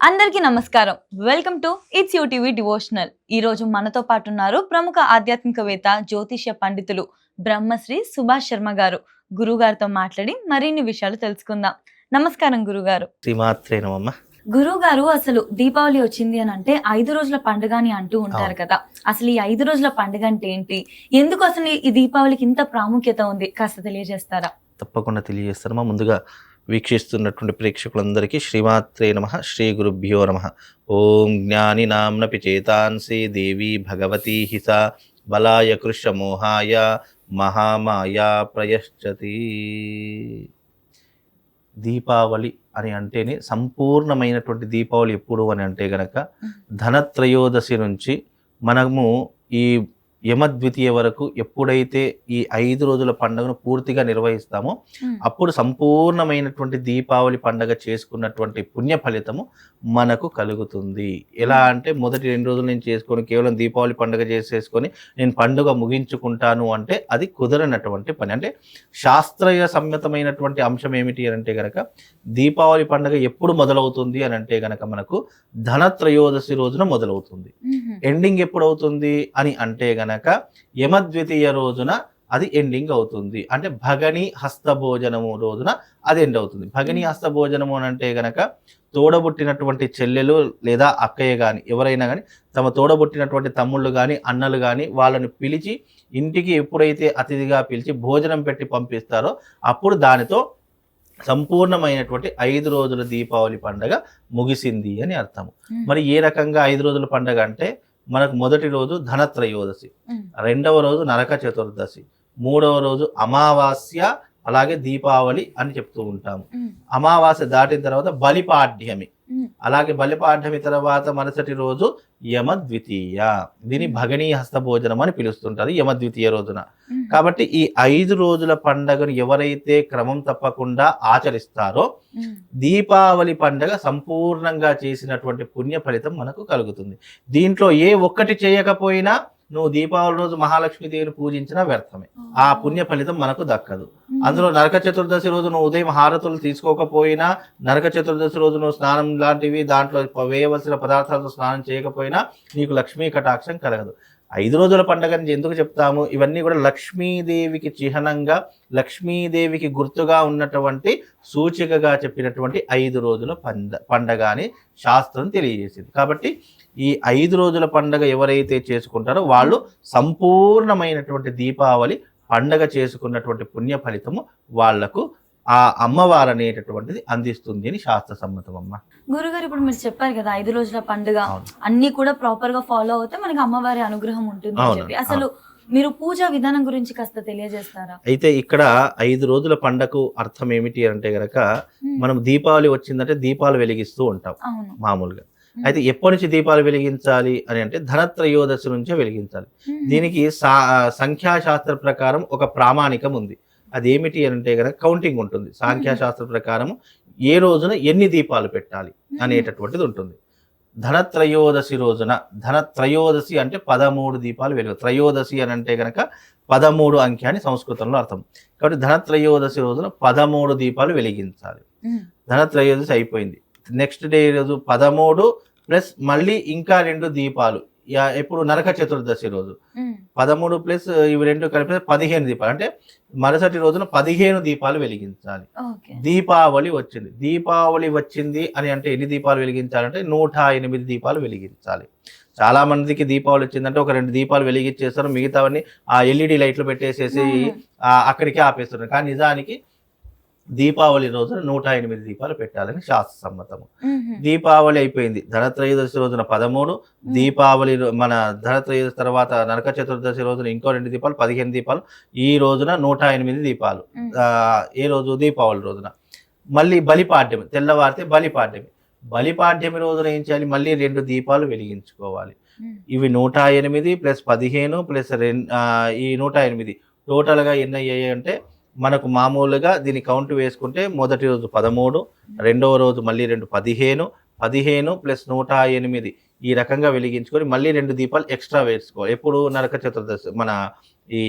అందరికీ నమస్కారం. Welcome to its UTV devotional ఈ రోజు మనతో పాటు ఉన్నారు ప్రముఖ ఆధ్యాత్మికవేత్త జ్యోతిష్య పండితులు బ్రహ్మశ్రీ సుభాష్ శర్మ గారు. గురువు గారితో మాట్లాడి మరిన్ని విషయాలు తెలుసుకుందాం. నమస్కారం గురుగారు. నమమ్మ గురువు గారు అసలు దీపావళి వచ్చింది అని అంటే ఐదు రోజుల పండుగ అని అంటూ ఉంటారు. కదా. అసలు ఈ ఐదు రోజుల పండుగ అంటే ఏంటి? ఎందుకు అసలు ఈ దీపావళికి ఇంత ప్రాముఖ్యత ఉంది? కాస్త తెలియజేస్తారా? తప్పకుండా తెలియజేస్తానమ్మా ముందుగా వీక్షిస్తున్నటువంటి ప్రేక్షకులందరికీ శ్రీమాత్రే నమ శ్రీ గురుభ్యో నమ. ఓం జ్ఞాని నామ్నపి చేతాంసి దేవి భగవతి హిత బలాయ కృష్ణ మోహాయ మహామాయా ప్రయశ్చతి. దీపావళి అని అంటేనే సంపూర్ణమైనటువంటి దీపావళి ఎప్పుడు అని అంటే గనక ధనత్రయోదశి నుంచి మనము ఈ యమద్వితీయ వరకు ఎప్పుడైతే ఈ ఐదు రోజుల పండుగను పూర్తిగా నిర్వహిస్తామో అప్పుడు సంపూర్ణమైనటువంటి దీపావళి పండగ చేసుకున్నటువంటి పుణ్య ఫలితము మనకు కలుగుతుంది. ఎలా అంటే మొదటి రెండు రోజులు నేను చేసుకొని కేవలం దీపావళి పండుగ చేసేసుకొని నేను పండుగ ముగించుకుంటాను అంటే అది కుదరనటువంటి పని. అంటే శాస్త్రీయ సమ్మతమైనటువంటి అంశం ఏమిటి అని అంటే గనక దీపావళి పండుగ ఎప్పుడు మొదలవుతుంది అని అంటే గనక మనకు ధనత్రయోదశి రోజున మొదలవుతుంది. ఎండింగ్ ఎప్పుడు అవుతుంది అని అంటే గనక యమద్వితీయ రోజున అది ఎండింగ్ అవుతుంది. అంటే భగని హస్తభోజనము రోజున అది ఎండ్ అవుతుంది. భగని హస్తభోజనము అని అంటే గనక తోడబుట్టినటువంటి చెల్లెలు లేదా అక్కయ్య కానీ ఎవరైనా కానీ తమ తోడబుట్టినటువంటి తమ్ముళ్ళు కానీ అన్నలు కానీ వాళ్ళని పిలిచి ఇంటికి ఎప్పుడైతే అతిథిగా పిలిచి భోజనం పెట్టి పంపిస్తారో అప్పుడు దానితో సంపూర్ణమైనటువంటి ఐదు రోజుల దీపావళి పండగ ముగిసింది అని అర్థం మరి ఏ రకంగా ఐదు రోజుల పండగ అంటే మనకు మొదటి రోజు ధనత్రయోదశి. రెండవ రోజు నరక చతుర్దశి. మూడవ రోజు అమావాస్య అలాగే దీపావళి అని చెప్తూ ఉంటాము. అమావాస్య దాటిన తర్వాత బలిపాడ్యమి. అలాగే బలిపాడ్యమి తర్వాత మరుసటి రోజు యమ ద్వితీయ దీని భగనీ హస్తభోజనం అని పిలుస్తుంటారు యమ ద్వితీయ రోజున కాబట్టి ఈ ఐదు రోజుల పండగను ఎవరైతే క్రమం తప్పకుండా ఆచరిస్తారో దీపావళి పండగ సంపూర్ణంగా చేసినటువంటి పుణ్య ఫలితం మనకు కలుగుతుంది. దీంట్లో ఏ ఒక్కటి చేయకపోయినా నువ్వు దీపావళి రోజు మహాలక్ష్మి దేవిని పూజించినా వ్యర్థమే. ఆ. పుణ్య ఫలితం మనకు దక్కదు. అందులో నరక చతుర్దశి రోజు నువ్వు ఉదయం హారతులు తీసుకోకపోయినా నరక చతుర్దశి రోజు నువ్వు స్నానం లాంటివి దాంట్లో వేయవలసిన పదార్థాలతో స్నానం చేయకపోయినా నీకు లక్ష్మీ కటాక్షం కలగదు. ఐదు రోజుల పండుగని ఎందుకు చెప్తాము? ఇవన్నీ కూడా లక్ష్మీదేవికి చిహ్నంగా లక్ష్మీదేవికి గుర్తుగా ఉన్నటువంటి సూచికగా చెప్పినటువంటి ఐదు రోజుల పండ పండగ అని శాస్త్రం తెలియజేసింది. కాబట్టి ఈ ఐదు రోజుల పండగ ఎవరైతే చేసుకుంటారో వాళ్ళు సంపూర్ణమైనటువంటి దీపావళి పండగ చేసుకున్నటువంటి పుణ్య ఫలితము వాళ్ళకు ఆ అమ్మవారు అనేటటువంటిది అందిస్తుంది అని శాస్త్ర సమ్మతం అమ్మ. గురుగారు ఇప్పుడు మీరు చెప్పారు కదా ఐదు రోజుల పండుగ అన్ని కూడా ప్రాపర్గా ఫాలో అవుతే మనకి అమ్మవారి అనుగ్రహం ఉంటుంది అని చెప్పి. అసలు మీరు పూజా విధానం గురించి కాస్త తెలియజేస్తారా? అయితే ఇక్కడ ఐదు రోజుల పండగకు అర్థం ఏమిటి అంటే గనక మనం దీపావళి వచ్చిందంటే దీపాలు వెలిగిస్తూ ఉంటాం. మామూలుగా. అయితే ఎప్పటి నుంచి దీపాలు వెలిగించాలి అని అంటే ధనత్రయోదశి నుంచే వెలిగించాలి. దీనికి సా సంఖ్యాశాస్త్ర ప్రకారం ఒక ప్రామాణికం ఉంది. అదేమిటి అని అంటే కనుక కౌంటింగ్ ఉంటుంది. సాంఖ్యాశాస్త్ర ప్రకారం ఏ రోజున ఎన్ని దీపాలు పెట్టాలి అనేటటువంటిది ఉంటుంది. ధనత్రయోదశి రోజున ధనత్రయోదశి అంటే పదమూడు దీపాలు వెలుగు త్రయోదశి అని అంటే కనుక పదమూడు అంకె అని సంస్కృతంలో అర్థం. కాబట్టి ధనత్రయోదశి రోజున పదమూడు దీపాలు వెలిగించాలి. ధనత్రయోదశి అయిపోయింది. నెక్స్ట్ డే రోజు పదమూడు ప్లస్ మళ్ళీ ఇంకా రెండు దీపాలు. ఎప్పుడు నరక చతుర్దశి రోజు. పదమూడు ప్లస్ ఇవి రెండు కలిపి పదిహేను దీపాలు. అంటే మరుసటి రోజున పదిహేను దీపాలు వెలిగించాలి. దీపావళి వచ్చింది. దీపావళి వచ్చింది అని అంటే ఎన్ని దీపాలు వెలిగించాలంటే నూట ఎనిమిది దీపాలు వెలిగించాలి. చాలా మందికి దీపావళి వచ్చిందంటే ఒక రెండు దీపాలు వెలిగించేస్తారు. మిగతావన్నీ ఆ ఎల్ఈడి లైట్లు పెట్టేసేసి అక్కడికే ఆపేస్తున్నారు. కానీ నిజానికి దీపావళి రోజున నూట ఎనిమిది దీపాలు పెట్టాలని శాస్త్ర సమ్మతము మ్మ్. దీపావళి అయిపోయింది. ధనత్రయోదశి రోజున పదమూడు దీపావళి మన ధనత్రయోదశి తర్వాత నరక చతుర్దశి రోజున ఇంకో రెండు దీపాలు పదిహేను దీపాలు ఈ రోజున నూట ఎనిమిది దీపాలు. ఏ రోజు? దీపావళి రోజున. మళ్ళీ బలిపాడ్యమి తెల్లవారితే బలిపాడ్యమి. బలిపాడ్యమి రోజున ఏం చేయాలి? మళ్ళీ రెండు దీపాలు వెలిగించుకోవాలి. ఇవి నూట ఎనిమిది ప్లస్ పదిహేను ప్లస్ ఈ నూట ఎనిమిది. టోటల్గా ఎన్ని అయ్యాయి అంటే మనకు మామూలుగా దీని కౌంట్ వేసుకుంటే మొదటి రోజు పదమూడు రెండవ రోజు మళ్ళీ రెండు పదిహేను పదిహేను ప్లస్ నూట ఎనిమిది. ఈ రకంగా వెలిగించుకొని మళ్ళీ రెండు దీపాలు ఎక్స్ట్రా వేసుకోవాలి. ఎప్పుడు నరక చతుర్దశి మన ఈ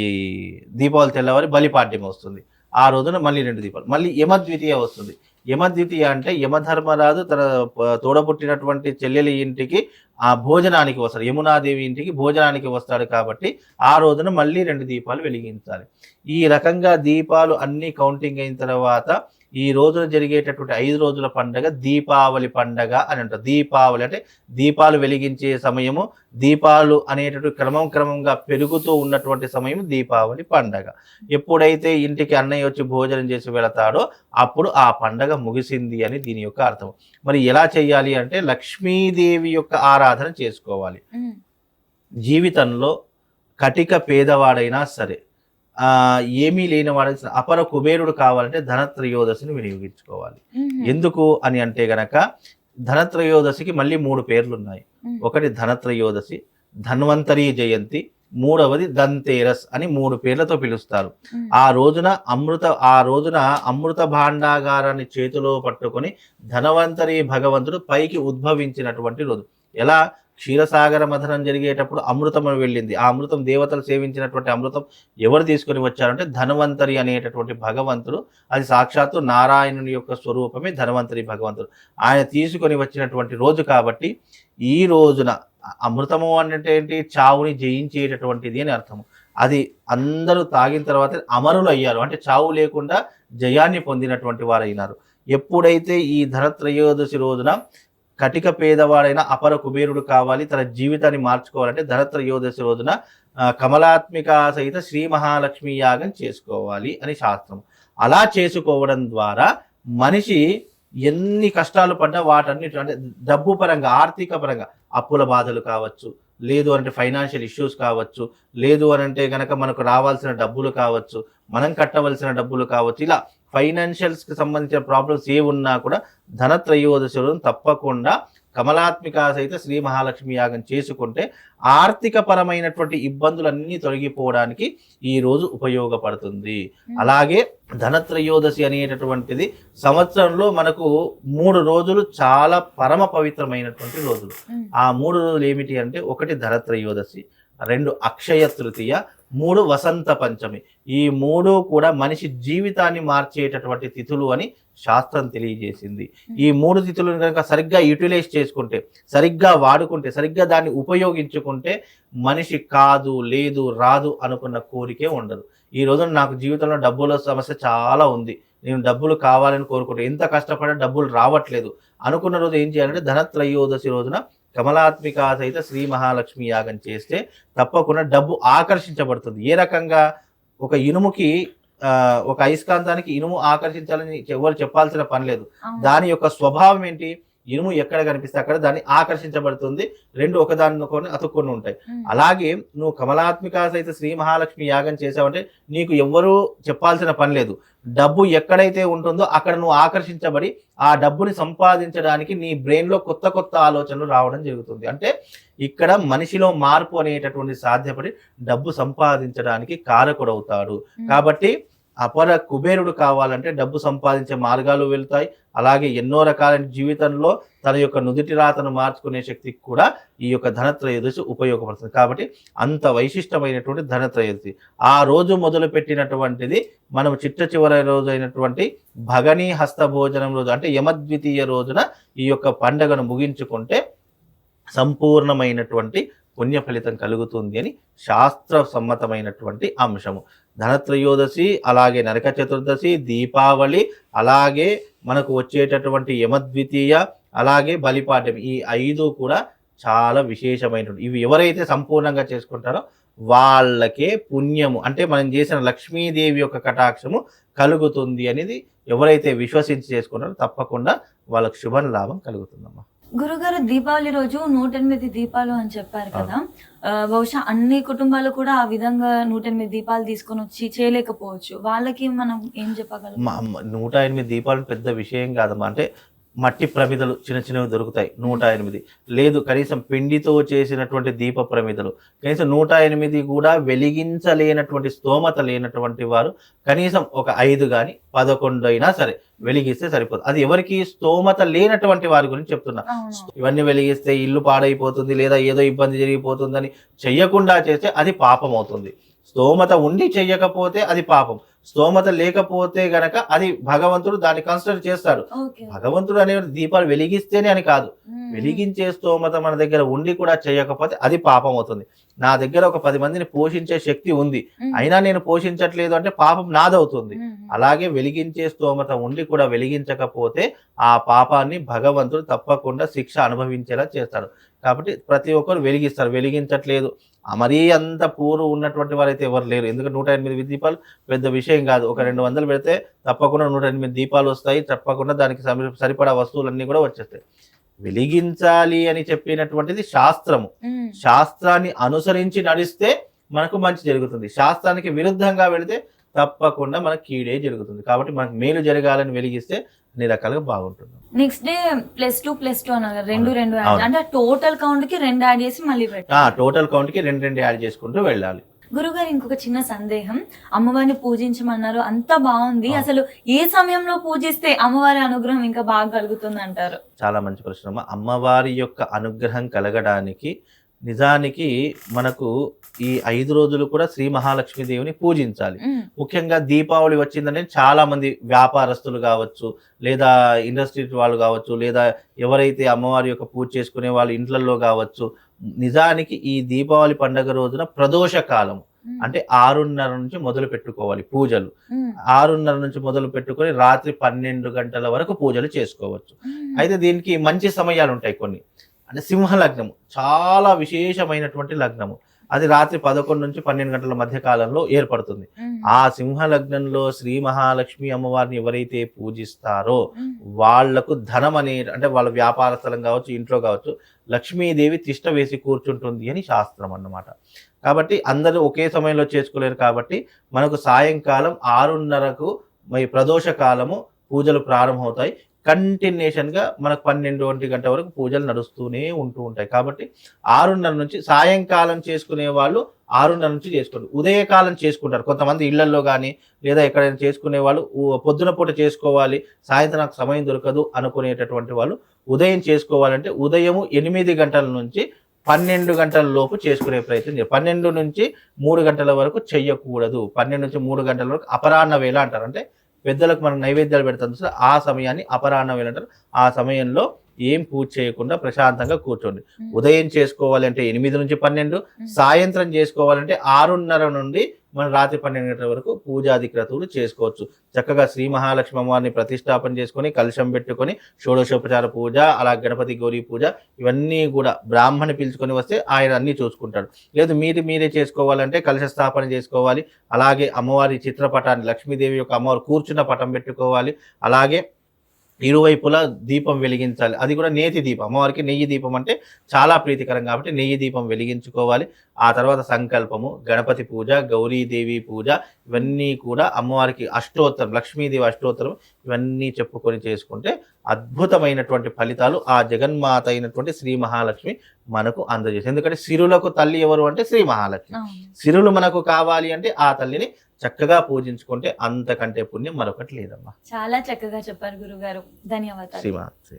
దీపావళి తెల్లవారి బలిపాడ్యం వస్తుంది. ఆ రోజున మళ్ళీ రెండు దీపాలు. మళ్ళీ యమద్వితీయ వస్తుంది. యమద్వితీయ అంటే యమధర్మరాజు తన తోడబుట్టినటువంటి చెల్లెలి ఇంటికి ఆ భోజనానికి వస్తాడు. యమునాదేవి ఇంటికి భోజనానికి వస్తాడు కాబట్టి ఆ రోజున మళ్ళీ రెండు దీపాలు వెలిగించాలి. ఈ రకంగా దీపాలు అన్ని కౌంటింగ్ అయిన తర్వాత ఈ రోజున జరిగేటటువంటి ఐదు రోజుల పండగ దీపావళి పండగ అని అంటారు. దీపావళి అంటే దీపాలు వెలిగించే సమయము దీపాలు అనేటటువంటి క్రమం క్రమంగా పెరుగుతూ ఉన్నటువంటి సమయం దీపావళి పండగ. ఎప్పుడైతే ఇంటికి అన్నయ్య వచ్చి భోజనం చేసి వెళతాడో అప్పుడు ఆ పండగ ముగిసింది అని దీని యొక్క అర్థం. మరి ఎలా చేయాలి అంటే లక్ష్మీదేవి యొక్క ఆరాధన చేసుకోవాలి. ఉమ్, జీవితంలో కటిక పేదవాడైనా సరే ఆ ఏమీ లేనివాడ అపర కుబేరుడు కావాలంటే ధనత్రయోదశిని వినియోగించుకోవాలి. ఎందుకు అని అంటే గనక ధనత్రయోదశికి మళ్ళీ మూడు పేర్లు ఉన్నాయి ఒకటి ధనత్రయోదశి ధన్వంతరి జయంతి మూడవది దంతేరస్ అని మూడు పేర్లతో పిలుస్తారు. ఆ రోజున అమృత ఆ రోజున అమృత భాండాగారాన్ని చేతిలో పట్టుకొని ధనవంతరి భగవంతుడు పైకి ఉద్భవించినటువంటి రోజు. ఎలా క్షీరసాగర మథనం జరిగేటప్పుడు అమృతం వెళ్ళింది. ఆ అమృతం దేవతలు సేవించినటువంటి అమృతం ఎవరు తీసుకొని వచ్చారంటే ధనవంతరి అనేటటువంటి భగవంతుడు. అది సాక్షాత్తు నారాయణుని యొక్క స్వరూపమే ధనవంతరి భగవంతుడు. ఆయన తీసుకొని వచ్చినటువంటి రోజు కాబట్టి ఈ రోజున అమృతము అంటే ఏంటి? చావుని జయించేటటువంటిది అని అర్థము. అది అందరూ తాగిన తర్వాత అమరులు అయ్యారు. అంటే చావు లేకుండా జయాన్ని పొందినటువంటి వారైనారు. ఎప్పుడైతే ఈ ధనత్రయోదశి రోజున కటిక పేదవాడైన అపర కుబేరుడు కావాలి తన జీవితాన్ని మార్చుకోవాలంటే ధనత్రయోదశి రోజున కమలాత్మిక సహిత శ్రీ మహాలక్ష్మి యాగం చేసుకోవాలి అని శాస్త్రం. అలా చేసుకోవడం ద్వారా మనిషి ఎన్ని కష్టాలు పడ్డా వాటన్నిటి అంటే డబ్బు పరంగా ఆర్థిక పరంగా అప్పుల బాధలు కావచ్చు లేదు అంటే ఫైనాన్షియల్ ఇష్యూస్ కావచ్చు లేదు అని అంటే కనుక మనకు రావాల్సిన డబ్బులు కావచ్చు మనం కట్టవలసిన డబ్బులు కావచ్చు ఇలా ఫైనాన్షియల్స్కి సంబంధించిన ప్రాబ్లమ్స్ ఏ ఉన్నా కూడా ధనత్రయోదశి తప్పకుండా కమలాత్మిక సహిత శ్రీ మహాలక్ష్మి యాగం చేసుకుంటే ఆర్థిక పరమైనటువంటి ఇబ్బందులన్నీ తొలగిపోవడానికి ఈ రోజు ఉపయోగపడుతుంది. అలాగే ధనత్రయోదశి అనేటటువంటిది సంవత్సరంలో మనకు మూడు రోజులు చాలా పరమ పవిత్రమైనటువంటి రోజులు. ఉమ్, ఆ మూడు రోజులు ఏమిటి అంటే ఒకటి ధనత్రయోదశి రెండు అక్షయ తృతీయ మూడు వసంత పంచమి. ఈ మూడు కూడా మనిషి జీవితాన్ని మార్చేటటువంటి తిథులు అని శాస్త్రం తెలియజేసింది. ఈ మూడు తిథులను కనుక సరిగ్గా యూటిలైజ్ చేసుకుంటే సరిగ్గా వాడుకుంటే సరిగ్గా దాన్ని ఉపయోగించుకుంటే మనిషి కాదు లేదు రాదు అనుకున్న కోరికే ఉండదు. ఈ రోజున నాకు జీవితంలో డబ్బుల సమస్య చాలా ఉంది. నేను డబ్బులు కావాలని కోరుకుంటే ఎంత కష్టపడే డబ్బులు రావట్లేదు అనుకున్న రోజు ఏం చేయాలంటే ధనత్రయోదశి రోజున కమలాత్మిక సహిత శ్రీ మహాలక్ష్మి యాగం చేస్తే తప్పకుండా డబ్బు ఆకర్షించబడుతుంది. ఏ రకంగా? ఒక ఇనుముకి ఒక అయస్కాంతానికి ఇనుము ఆకర్షించాలని ఎవరు చెప్పాల్సిన పని లేదు. దాని యొక్క స్వభావం ఏంటి? ఇనుము ఎక్కడ కనిపిస్తే అక్కడ దాన్ని ఆకర్షించబడుతుంది. రెండు ఒకదానికొని అతుక్కొని ఉంటాయి. అలాగే నువ్వు కమలాత్మిక సహిత శ్రీ మహాలక్ష్మి యాగం చేసావంటే నీకు ఎవ్వరూ చెప్పాల్సిన పని లేదు. డబ్బు ఎక్కడైతే ఉంటుందో అక్కడ నువ్వు ఆకర్షించబడి ఆ డబ్బుని సంపాదించడానికి నీ బ్రెయిన్లో కొత్త కొత్త ఆలోచనలు రావడం జరుగుతుంది. అంటే ఇక్కడ మనిషిలో మార్పు అనేటటువంటి సాధ్యపడి డబ్బు సంపాదించడానికి కారకుడవుతాడు కాబట్టి అపర కుబేరుడు కావాలంటే డబ్బు సంపాదించే మార్గాలు వెళ్తాయి. అలాగే ఎన్నో రకాలైన జీవితంలో తన యొక్క నుదుటి రాతను మార్చుకునే శక్తికి కూడా ఈ యొక్క ధనత్రయోదశి ఉపయోగపడుతుంది. కాబట్టి అంత వైశిష్టమైనటువంటి ధనత్రయోదశి ఆ రోజు మొదలు పెట్టినటువంటిది మనం చిట్ట చివరి రోజు అయినటువంటి భగనీ హస్త భోజనం రోజు అంటే యమద్వితీయ రోజున ఈ యొక్క పండగను ముగించుకుంటే సంపూర్ణమైనటువంటి పుణ్య ఫలితం కలుగుతుంది అని శాస్త్ర సమ్మతమైనటువంటి అంశము. ధనత్రయోదశి అలాగే నరక చతుర్దశి దీపావళి అలాగే మనకు వచ్చేటటువంటి యమద్వితీయ అలాగే బలిపాఠ్యం. ఈ ఐదు కూడా చాలా విశేషమైనటువంటి. ఇవి ఎవరైతే సంపూర్ణంగా చేసుకుంటారో వాళ్ళకే పుణ్యము. అంటే మనం చేసిన లక్ష్మీదేవి యొక్క కటాక్షము కలుగుతుంది అనేది ఎవరైతే విశ్వసించి చేసుకుంటారో తప్పకుండా వాళ్ళకు శుభ లాభం కలుగుతుందమ్మా. గురుగారు దీపావళి రోజు నూట ఎనిమిది దీపాలు అని చెప్పారు కదా. బహుశా అన్ని కుటుంబాలు కూడా ఆ విధంగా నూట ఎనిమిది దీపాలు తీసుకొని వచ్చి చేయలేకపోవచ్చు. వాళ్ళకి మనం ఏం చెప్పగలం? నూట ఎనిమిది దీపాలు పెద్ద విషయం కాదమ్మా. అంటే మట్టి ప్రమిదలు చిన్న చిన్నవి దొరుకుతాయి. నూట ఎనిమిది. లేదు కనీసం పిండితో చేసినటువంటి దీప ప్రమిదలు. కనీసం నూట ఎనిమిది కూడా వెలిగించలేనటువంటి స్తోమత లేనటువంటి వారు కనీసం ఒక ఐదు కానీ పదకొండు అయినా సరే వెలిగిస్తే సరిపోతుంది అది ఎవరికి స్తోమత లేనటువంటి వారి గురించి చెప్తున్నా. ఇవన్నీ వెలిగిస్తే ఇల్లు పాడైపోతుంది లేదా ఏదో ఇబ్బంది జరిగిపోతుందని చెయ్యకుండా చేస్తే అది పాపం అవుతుంది. స్తోమత ఉండి చెయ్యకపోతే అది పాపం. స్తోమత లేకపోతే గనక అది భగవంతుడు దాన్ని కన్సిడర్ చేస్తాడు. భగవంతుడు అనే దీపాలు వెలిగిస్తేనే అని కాదు. వెలిగించే స్తోమత మన దగ్గర ఉండి కూడా చేయకపోతే అది పాపం అవుతుంది. నా దగ్గర ఒక పది మందిని పోషించే శక్తి ఉంది. అయినా నేను పోషించట్లేదు అంటే పాపం నాదవుతుంది. అలాగే వెలిగించే స్తోమత ఉండి కూడా వెలిగించకపోతే ఆ పాపాన్ని భగవంతుడు తప్పకుండా శిక్ష అనుభవించేలా చేస్తాడు. కాబట్టి ప్రతి ఒక్కరు వెలిగిస్తారు. వెలిగించట్లేదు. మరీ అంత పూరు ఉన్నటువంటి వారైతే ఎవరు లేరు. ఎందుకంటే నూట ఎనిమిది దీపాలు పెద్ద విషయం కాదు. ఒక రెండు వందలు పెడితే తప్పకుండా నూట ఎనిమిది దీపాలు వస్తాయి. తప్పకుండా దానికి సరి- సరిపడా వస్తువులన్నీ కూడా వచ్చేస్తాయి. వెలిగించాలి అని చెప్పినటువంటిది శాస్త్రము. శాస్త్రాన్ని అనుసరించి నడిస్తే మనకు మంచి జరుగుతుంది. శాస్త్రానికి విరుద్ధంగా వెళితే తప్పకుండా మనకు కీడే జరుగుతుంది. కాబట్టి మనకు మేలు జరగాలని వెలిగిస్తే అన్ని రకాలుగా బాగుంటుంది. Next day plus two plus two అన్నారు రెండు. రెండు. అంటే టోటల్ కౌంట్కి రెండు యాడ్ చేసి మళ్ళీ టోటల్ కౌంట్కి రెండు రెండు యాడ్ చేసుకుంటూ వెళ్ళాలి. గురుగారు ఇంకొక చిన్న సందేహం. అమ్మవారిని పూజించమన్నారు. అంత బాగుంది. అసలు ఏ సమయంలో పూజిస్తే అమ్మవారి అనుగ్రహం ఇంకా బాగా కలుగుతుంది అంటారు చాలా మంచి ప్రశ్న. అమ్మ. అమ్మవారి యొక్క అనుగ్రహం కలగడానికి నిజానికి మనకు ఈ ఐదు రోజులు కూడా శ్రీ మహాలక్ష్మి దేవిని పూజించాలి ముఖ్యంగా దీపావళి వచ్చిందని చాలా మంది వ్యాపారస్తులు కావచ్చు లేదా ఇండస్ట్రీ వాళ్ళు కావచ్చు లేదా ఎవరైతే అమ్మవారి యొక్క పూజ చేసుకునే వాళ్ళు ఇంట్లలో కావచ్చు నిజానికి ఈ దీపావళి పండగ రోజున ప్రదోష కాలం అంటే ఆరున్నర నుంచి మొదలు పెట్టుకోవాలి పూజలు. ఆరున్నర నుంచి మొదలు పెట్టుకొని రాత్రి పన్నెండు గంటల వరకు పూజలు చేసుకోవచ్చు. అయితే దీనికి మంచి సమయాలు ఉంటాయి కొన్ని. అంటే సింహ లగ్నము. చాలా విశేషమైనటువంటి లగ్నము. అది రాత్రి పదకొండు నుంచి పన్నెండు గంటల మధ్య కాలంలో ఏర్పడుతుంది. ఆ సింహ లగ్నంలో శ్రీ మహాలక్ష్మి అమ్మవారిని ఎవరైతే పూజిస్తారో వాళ్ళకు ధనం అనే అంటే వాళ్ళ వ్యాపార స్థలం కావచ్చు ఇంట్లో కావచ్చు లక్ష్మీదేవి తిష్ట వేసి కూర్చుంటుంది అని శాస్త్రం అన్నమాట. కాబట్టి అందరూ ఒకే సమయంలో చేసుకోలేరు కాబట్టి మనకు సాయంకాలం ఆరున్నరకు మరి ప్రదోష కాలము పూజలు ప్రారంభమవుతాయి. కంటిన్యూషన్గా మనకు పన్నెండు ఒంటి గంట వరకు పూజలు నడుస్తూనే ఉంటూ ఉంటాయి. కాబట్టి ఆరున్నర నుంచి సాయంకాలం చేసుకునే వాళ్ళు ఆరున్నర నుంచి చేసుకోండి ఉదయకాలం చేసుకుంటారు. కొంతమంది ఇళ్ళలో కానీ లేదా ఎక్కడైనా చేసుకునే వాళ్ళు పొద్దున పూట చేసుకోవాలి సాయంత్రం నాకు సమయం దొరకదు అనుకునేటటువంటి వాళ్ళు ఉదయం చేసుకోవాలంటే ఉదయము ఎనిమిది గంటల నుంచి పన్నెండు గంటల లోపు చేసుకునే ప్రయత్నం చేయాలి. పన్నెండు నుంచి మూడు గంటల వరకు చెయ్యకూడదు. పన్నెండు నుంచి మూడు గంటల వరకు అపరాహ్న వేళ అంటారు. అంటే పెద్దలకు మనం నైవేద్యాలు పెడతాం చూస్తే ఆ సమయాన్ని అపరాహ్న వేళ అంటారు. ఆ సమయంలో ఏం పూజ చేయకుండా ప్రశాంతంగా కూర్చోండి. ఉదయం చేసుకోవాలి అంటే ఎనిమిది నుంచి పన్నెండు సాయంత్రం చేసుకోవాలంటే ఆరున్నర నుండి మనం రాత్రి పన్నెండు గంటల వరకు పూజాది క్రతువులు చేసుకోవచ్చు. చక్కగా శ్రీ మహాలక్ష్మి అమ్మవారిని ప్రతిష్టాపన చేసుకొని కలశం పెట్టుకొని షోడశోపచార పూజ అలా గణపతి గౌరీ పూజ ఇవన్నీ కూడా బ్రాహ్మణి పిలుచుకొని వస్తే ఆయన అన్ని చూసుకుంటాడు. లేదు మీరు మీరే చేసుకోవాలంటే కలశ స్థాపన చేసుకోవాలి. అలాగే అమ్మవారి చిత్రపటాన్ని లక్ష్మీదేవి యొక్క అమ్మవారు కూర్చున్న పటం పెట్టుకోవాలి. అలాగే ఇరువైపులా దీపం వెలిగించాలి. అది కూడా నేతి దీపం. అమ్మవారికి నెయ్యి దీపం అంటే చాలా ప్రీతికరం కాబట్టి నెయ్యి దీపం వెలిగించుకోవాలి. ఆ తర్వాత సంకల్పము గణపతి పూజ గౌరీదేవి పూజ ఇవన్నీ కూడా అమ్మవారికి అష్టోత్తరం లక్ష్మీదేవి అష్టోత్తరం ఇవన్నీ చెప్పుకొని చేసుకుంటే అద్భుతమైనటువంటి ఫలితాలు ఆ జగన్మాత అయినటువంటి శ్రీ మహాలక్ష్మి మనకు అందజేస్తుంది ఎందుకంటే సిరులకు తల్లి ఎవరు అంటే శ్రీ మహాలక్ష్మి. సిరులు మనకు కావాలి అంటే ఆ తల్లిని చక్కగా పూజించుకుంటే అంతకంటే పుణ్యం మరొకటి లేదమ్మా. చాలా చక్కగా చెప్పారు గురుగారు. ధన్యవాదాలు. శ్రీ మహా శ్రీ